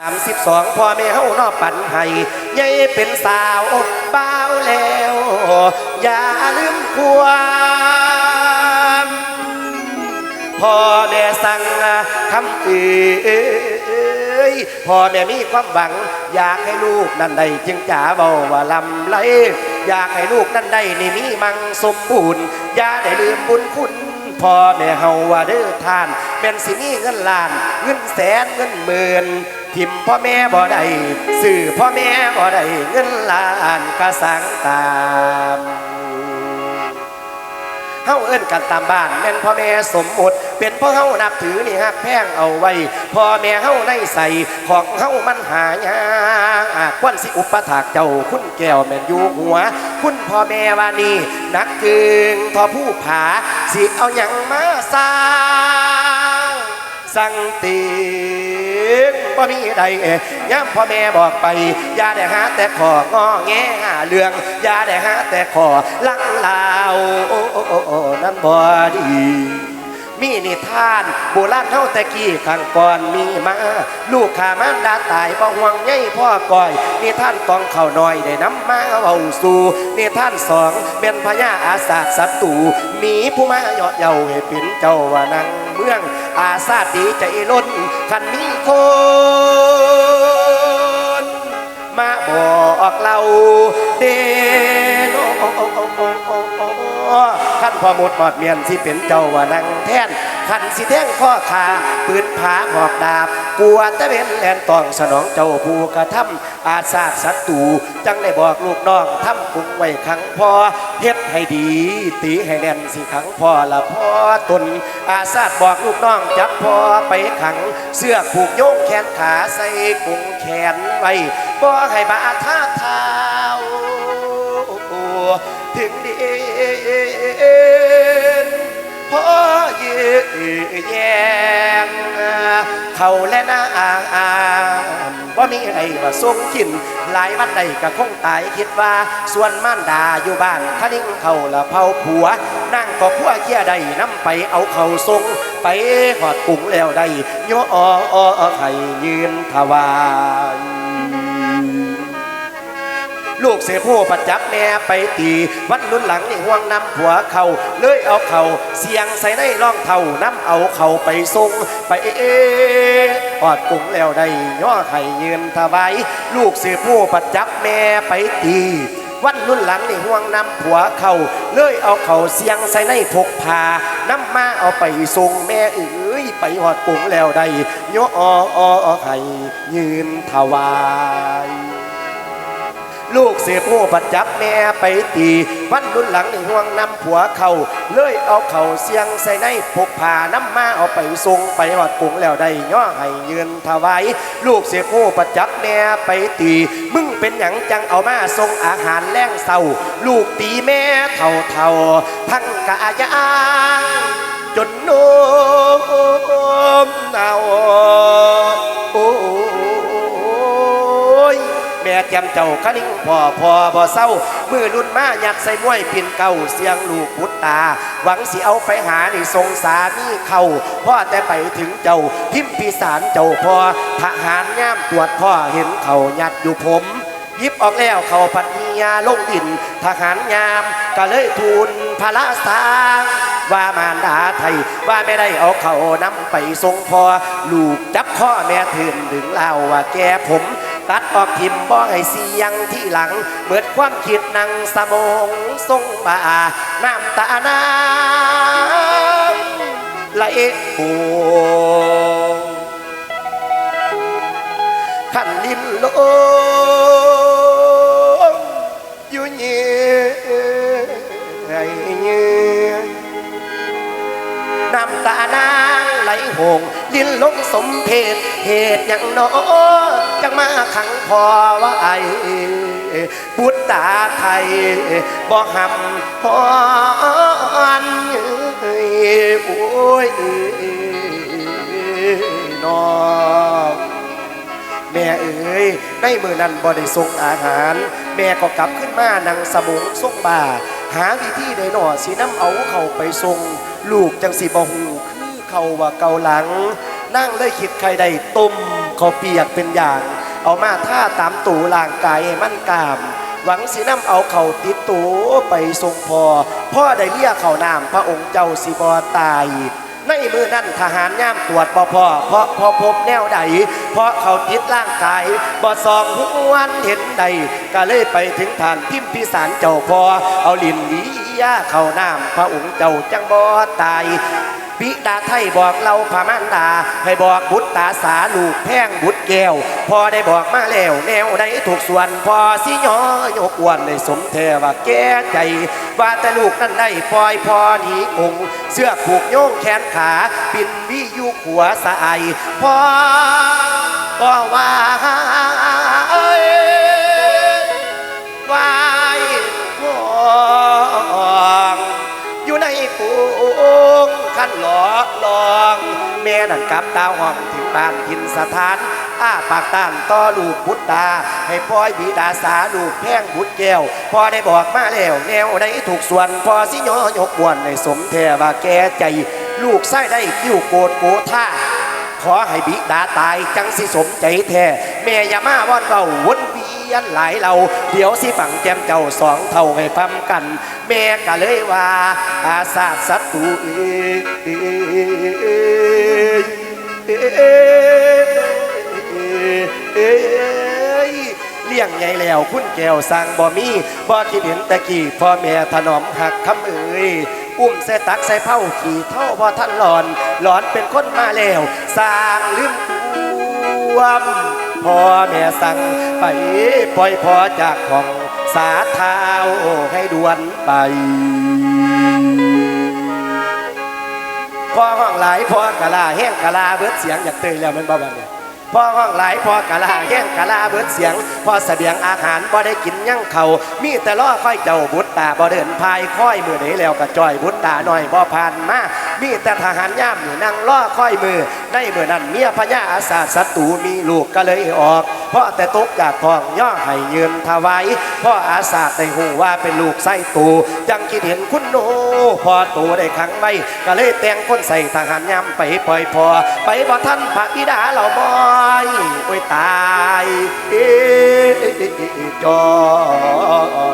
สามสิบสองพ่อแม่เฮานอปั่นให้ใหญ่เป็นสาวบ้าวแล้ว อย่าลืมความพ่อแม่สั่งคำเอ้ยพ่อแม่มีความหวัง อยากให้ลูกนั่นได้จึงจ๋าเบาว่าลำไรอยากให้ลูกนั่นได้นี่มีมังสมบูรณ์อย่าได้ลืมบุญคุณพ่อแม่เฮาว่าเด้อท่านเป็นสิมีเงินล้าน เงินแสนเงินหมื่น ทิมพ่อแม่บ่ได้สื่อพ่อแม่บ่ได้เงินล้านก็สังตามเฮาเอิ้นกันตามบ้านแม่นพ่อแม่สมมุติ เป็นพ่อเฮานับถือนี่ฮักแพงเอาไว้พ่อแม่เฮาในใส่ของเฮามันหายากควันสิอุปถากเจ้าคุณแก้วแม่นอยู่หัว คุณพ่อแม่ว่านี่นักกึงทอผู้ผาสิเอาหยังมาสร้างสังติง บ่มีใดย่ำพ่อแม่บอกไป อย่าได้หาแต่ของอแงหาเรื่อง อย่าได้หาแต่ขอลังลาวโอ้โอ้โอ้โอนั่นบ่ดีมีนิทานโบราณเท่าแต่กี้ข้างก่อนมีมา ลูกขามานดาตายบ่ห่วงใยพ่อก่อย นิทานตองเข่าน้อยได้น้ำมาเว้าสู่นิทานสองเป็นพญาอาสาสศัตรูมีผู้มาเหยาะเย้าให้เป็นเจ้าว่านังเมือง อาสาดีใจล้นคันมีค พอหมดหมอดเมียนสิเป็นเจ้าว่านังแท่นขันสิแท่งข้อขาปืนผาหอกดาบกลัวต่เป็นแลนตองสนองเจ้าผู้กระทำอาสาศัตรูจังได้บอกลูกน้องทำกุงไว้ขังพอเฮ็ดให้ดี ตีให้แน่นสิขังพอละพอตนอาสาบอกลูกน้องจับพอไปขัง เสื้อผูกโยงแขนขาใส่กุงแขนไว้บ่ให้บาท่าเท้าถึงดี พอเยืแยงเขาและน้ำว่ามีอะไรว่าทรงกิน หลายวันใดก็คงตายคิดว่า ส่วนม่านดาอยู่บ้านคนิ่งเขาละเผาผัว นั่งก็พัวเกี้ยใดน้ำไปเอาเขาทรงไปหอดกุ้งแล้วได้โยอออไข่ยืนถวาย ลูกเสียผู้ประจับแม่ไปตี วันรุ่นหลังนี่ห่วงนำผัวเขาเลยเอาเขาเสียงใส่ในร่องเท่าน้ำเอาเขาไปทรงไปเอออดกุ้งแล้วได้ย่อไข่ยืนถวายลูกเสียผู้ประจับแม่ไปตีวันรุ่นหลังนี่ห่วงนำผัวเขาเลยเอาเขาเสียงใส่ในพกพาน้ำมาเอาไปทรงแม่เอ้ยไปหอดกุ้งแล้วได้ย่ออไข่ยืนถวาย ลูกเสียผู้ปัดจับแม่ไปตีวันรุ่นหลังในห่วงนำผัวเขาเลยเอาเขาเสียงใส่ในพกผ่าน้ำมาเอาไปทรงไปหอดปุงแล้วได้ย่อให้ยืนถวายลูกเสียผู้ปัดจับแม่ไปตี มึงเป็นหยังจังเอามาทรงอาหารแรงเศร้า ลูกตีแม่เท่าเท่าทั้งกายางจนโน้มเอา แม่แจมเจ้าคะนิ่งพ่อพ่อบ่เศร้ามือรุ่นมาอยากใส่มวยปิ่นเก่าเสียงลูกพุตตา หวังสิเอาไปหาในทรงสามีเขาพ่อแต่ไปถึงเจ้าพิมพิสารเจ้าพ่อทหารย่ามตรวจพ่อเห็นเขายัดอยู่ผมยิบออกแล้วเขาปัดเมียลงดิน ทหารยามก็เลยทูลพระสางว่ามารดาไทยว่าไม่ได้เอาเขานำไปทรงพอ ลูกจับข้อแม่ถืนถึงเล่าว่าแกผม ตัดออกทิมบ่ให้เสียงที่หลังเบิดความคิดนังสมองทรงบ่าน้ำตาน้ำไหลโูขันลิ้นลอยู่เงียเงียน้ำตานางไหลหง ลิ้นลงสมเพศเหตุอย่างน้อ จังมาขังพอว่าไอพุทธาไทยบ่หำพอนโอ้ยนอแม่เอ๋ยในมือนั้นบ่ได้ส่งอาหาร แม่ก็กลับขึ้นมานั่งสมุงส่งบ่า หาวิธีได้หนอสิน้ำเอาเขาไปส่งลูกจังสิบ่หูคือเขาว่าเกาหลัง นั่งเลยคิดใครใดตุ่ม เขาเปียกเป็นอย่าง เอามาท่าตามตูล่างกายให้มันกาม หวังสินำเอาเขาติดตูไปทรงพอ พ่อได้เรียกเขานามพระองค์เจ้าสิบอตายในมือนั้นทหารย่ามตรวจบ่พอเพราะพอพบแนวใด เพราะเขาติดร่างกายบ่ซองหุวันเห็นใด ก็เลยไปถึงฐานพิมพิสารเจ้าพอ เอาลินหลียาเขาน้ำพระองค์เจ้าจังบ่ตาย ปิดาไทยบอกเราพามานดา ให้บอกบุตรตาสาลูกแพงบุตรแก้ว พอได้บอกมาแล้ว แนวใดถูกส่วน พอสิยอยกอวนในสมเทว่าแก้ใจ ว่าแต่ลูกนั้นได้ปล่อยพอหนีองเสื้อผูกโยงแขนขา ปินวิยุขัวสะไอพอก็ว่า นั่นกลับดาวห้องถึงบ้านทินสถาน อ้าปากต้านต่อลูกพุทธาให้พ่อยบิดาสาลูกแพงบุตรแก้วพอได้บอกมาแล้ว แนวได้ถูกส่วนพอสิยอยกบวนในสมแทว่าแกใจ ลูกไส้ได้คิ้วโกดโกท่าขอให้บิดาตายจังสิสมใจแท้แม่อย่ามาว่อนเราวน เวียนหลายเราเดี๋ยวสิฝังแจมเจ้าสองเท่าให้พำกัน แม่ก็เลยว่าอาสาสัตว์ตูเอยเอยเลี้ยงใหญ่แล้วคุณแก้วสร้างบ่มีบ่คิดเห็นตะกี้พ่อแม่ถนอมหักคำเอ่ยอุ้มใส่ตักใส่เผาขี่เท่าพอท่านหลอน หลอนเป็นคนมาแล้ว สร้างลืมความ พ่อแม่สั่งไปปล่อยพ่อจากของสาเท้าให้ด่วนไปพ่อห้องหลายพ่อกะลาแห้งกะลาเบิดเสียงอยากเตยแล้วมันบ่บัดเนี่ย พ่อห้องหลายพ่อกะลาแห้งกะลาเบิดเสียงพ่อเสบียงอาหารบ่ได้กินยั่งเขามีแต่ล้อค่อยเจ้าบุตรตาบ่เดินพายค่อยมือไหนแล้วก็จ้อยบุตรตาหน่อยบ่ผ่านมามีแต่ทหารย่ามนั่งล้อค่อยมือในมือนั้นเมียพญาอาสาศัตรูมีลูกก็เลยออก เพราะแต่ตกจากท้องย่อให้ยืนถวายพ่ออาสาได้หูว่าเป็นลูกไส้ตูจังคิดเห็นคุณโนพอตูได้ขังไว้ก็เลยแต่งคนใส่ทหารย่ำไปปล่อยพอไปบ่ท่านพระบิดาเราบ อยตายจอ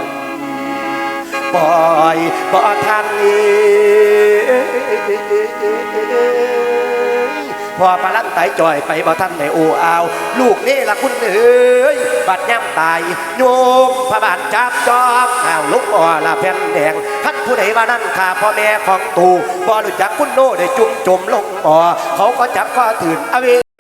ยปล่อยบ่ทันเอพอปลาลั่นไตจ่อยไปบ่ท่านในโออาว ลูกนี่ละคุณเอ้ยบัดย่ำตายโยมพระบาทจับจอบอ้าวลุกอ่อละแผ่นแดงท่านผู้ใดว่านั่นข้าพ่อแม่ของตู่บ่รู้จักคุณโน่ได้จุ่มจมลงบ่อเขาก็จับข้อถืนอเว